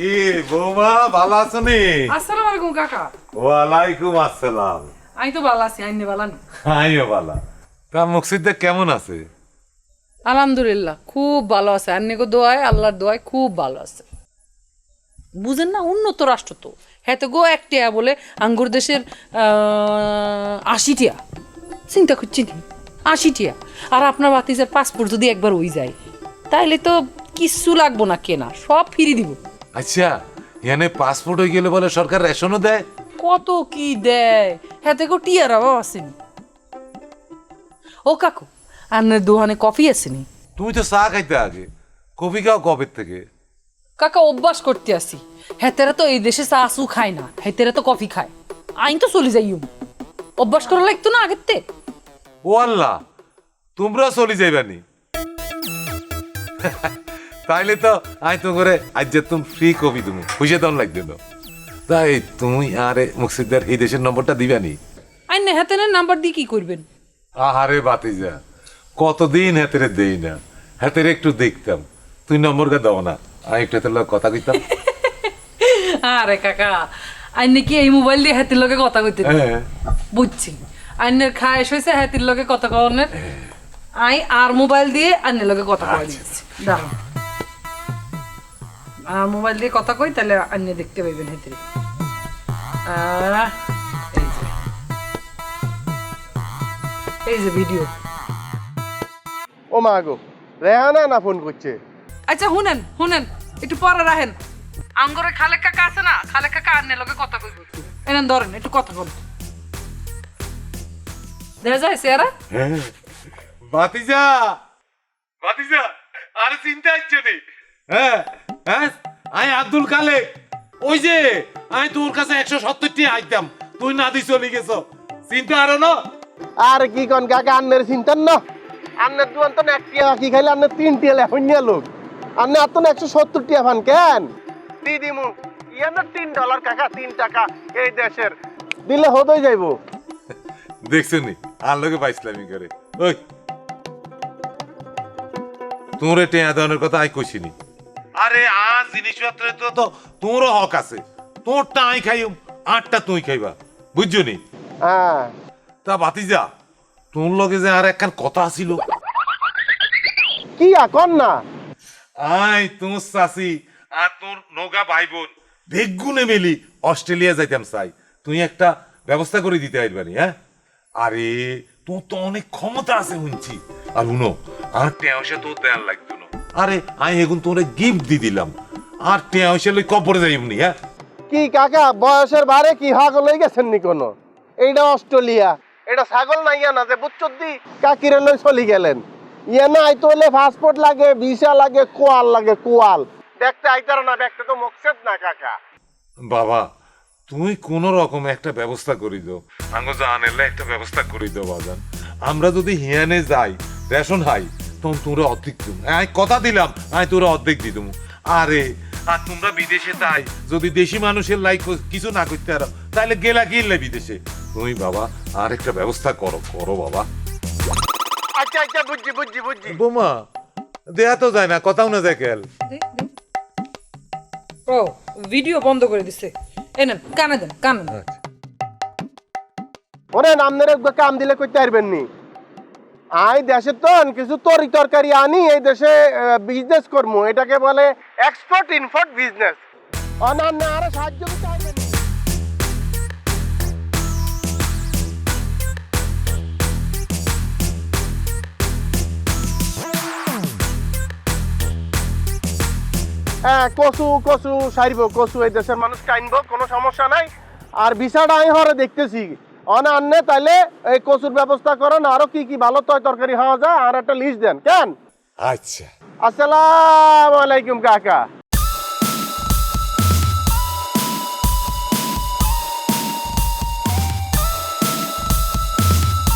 কি বৌমা ভালো আছো নি? আসসালামু আলাইকুম কাকা। ওয়ালাইকুম আসসালাম। আমি তো ভালো আছি আইনে ভালো আমিও ভালো। তা মুকসিদা কেমন আছে? আলহামদুলিল্লাহ খুব ভালো আছে। আন্নিকে দোয়ায় আল্লাহর দোয়ায় খুব ভালো আছে। বুঝেন না উন্নত রাষ্ট্র তো। হ্যাঁ তো গো এক টিয়া বলে আঙ্গুর দেশের আশিটিয়া। চিন্তা করছি নি আশি টিয়া আর আপনার বাতিজার পাসপোর্ট যদি একবার ওই যায় তাইলে তো কিচ্ছু লাগবো না কেনা সব ফিরিয়ে দিব। আচ্ছা এখানে পাসপোর্ট হয়ে গেলে বলে সরকার রেশনও দেয়? কত কি দেয়? হ্যাঁ থেকে টিয়ার অভাব আসেনি। ও কাকু আন্নের দোকানে কফি আসেনি? তুমি তো চা খাইতে আগে। কফি খাও কবে থেকে? কাকা অভ্যাস করতে আসি। হেতেরা তো এই দেশে চা আসু খায় না। হেতেরা তো কফি খায়। আইন তো চলে যাই অভ্যাস করা লাগতো না আগের তে? ও আল্লাহ তোমরা চলে যাইবানি। তাইলে তো আই তো করে আজ যে তুমি ফ্রি কফি তুমি। পয়সা দাম লাগবে না তাই তুমি আরে মুকসিদার এই দেশের নম্বরটা দিবানি আইন না হেতেনের নাম্বার দিয়ে কি করবেন? আহারে বাতিজা কতদিন হাতেরে দেই না? হাতের একটু দেখতাম। তুই নম্বরটা দাও না। আমি একটু তোর লগে কথা কইতাম। আরে কাকা আইন কি এই মোবাইল দিয়ে হাতির লগে কথা কইতে দিন? হ্যাঁ। বুঝছি। আইনের খায় হয়েছে হাতির লগে কথা কওয়ানোর আই আর মোবাইল দিয়ে আইনের লগে কথা কওয়া দিচ্ছি দাঁড়াও। মোবাইল দিয়ে কথা কই তাহলে আইনে দেখতে পাইবেন হেতির আহ, এই যে। ভিডিও ও মা গো রেহানা না ফোন করছে? আচ্ছা শুনেন শুনেন একটু পরে রাখেন। আঙ্গরে খালে কাকা আছে না খালে কাকা আন্নের লগে কথা কইব এনেন ধরেন একটু কথা বল দেখা যায় সেরা বাতিজা বাতিজা আরে চিন্তা হচ্ছে নি। হ্যাঁ হ্যাঁ? আমি আব্দুল কালে ওই যে আমি তোর কাছে একশো সত্তরটি আইতাম তুই না দি চলে গেছ। চিন্তা আরও না। আর কি কন কাকা আন্নের চিন্তান না? আন্নের দুয়ান তো এক টিয়া কি খাইলে আন্নের তিন টিয়া লেখন লোক। আন্নে আর তো একশো সত্তর টিয়া ফান কেন? ইয়ানের তিন ডলার কাকা তিন টাকা এই দেশের। দিলে হতই যাইবো। দেখছ নি? আর লোকে পাইছিলামি করে। ওই তোরে টেয়া দেওয়ানোর কথা আই কইছিনি আরে আজ জিনিসপত্র তো তো তোরও হক আছে। তোরটা আই খাইম আটটা তুই খাইবা। বুঝছ নি? হ্যাঁ। তা বাতিজা তোর লগে যে আর একখান কথা আছিল। কি কন না? আই তোর চাষি আর তোর নৌকা ভাই বোন বেগুনে মেলি অস্ট্রেলিয়া যাইতাম চাই। তুই একটা ব্যবস্থা করে দিতে পারবানি হ্যাঁ? আরে তোর তো অনেক ক্ষমতা আছে শুনছি। আর শুনো আর টেঁসে তোর দেয়ার লাগতো না আরে আমি এখন তোরে গিফট দি দিলাম। আর টেঁসে লই কবরে যাইমনি হ্যাঁ? কি কাকা বয়সের বারে কি হাগ লই গেছেন নি কোনো? এইটা অস্ট্রেলিয়া এটা ছাগল না ইয়া না যে বুচ্চর দি কাকিরে লই চলি গেলেন। ইয়া না আইতো হলে পাসপোর্ট লাগে ভিসা লাগে কোয়াল লাগে কোয়াল। দেখতে আইতার না দেখতে তো মকসেদ না কাকা। বাবা তুই কোন রকম একটা ব্যবস্থা করে দাও। আঙ্গো জানেলে একটা ব্যবস্থা করে দাও বাজান। আমরা যদি হিয়ানে যাই রেশন হাই তখন তোরা অর্ধেক দিম আমি কথা দিলাম। আমি তোরা অর্ধেক দি দেবো। আরে আর তোমরা বিদেশে তাই। যদি দেশি মানুষের লাইক কিছু না করতে পারো তাহলে গেলা গিললে বিদেশে? তুমি বাবা আর একটা ব্যবস্থা করো করো বাবা। আচ্ছা আচ্ছা বুঝছি বুঝছি বুঝছি। বোমা দেয়া তো যায় না কথাও না যায় খেয়াল ও ভিডিও বন্ধ করে দিছে। এনেন কানে দেন কানে ওরে নামনের একবার কাম দিলে করতে পারবেন নি। আই দেশে তো কিছু তরি তরকারি আনি, এই দেশে বিজনেস করব এটাকে বলে এক্সপোর্ট ইম্পোর্ট বিজনেস অনান্য আরও সাহায্য? হ্যাঁ কচু কচু, সারিব। কচু এই দেশের মানুষ কাইনব কোনো সমস্যা নাই। আর ভিসাটা আমি হরে দেখতেছি। অনা আনলে তাইলে এই কচুর ব্যবস্থা করেন আরও কি কি ভালো তয় তরকারি হওয়া যায় আর একটা লিস্ট দেন। কেন? আচ্ছা। আসসালাম আলাইকুম কাকা।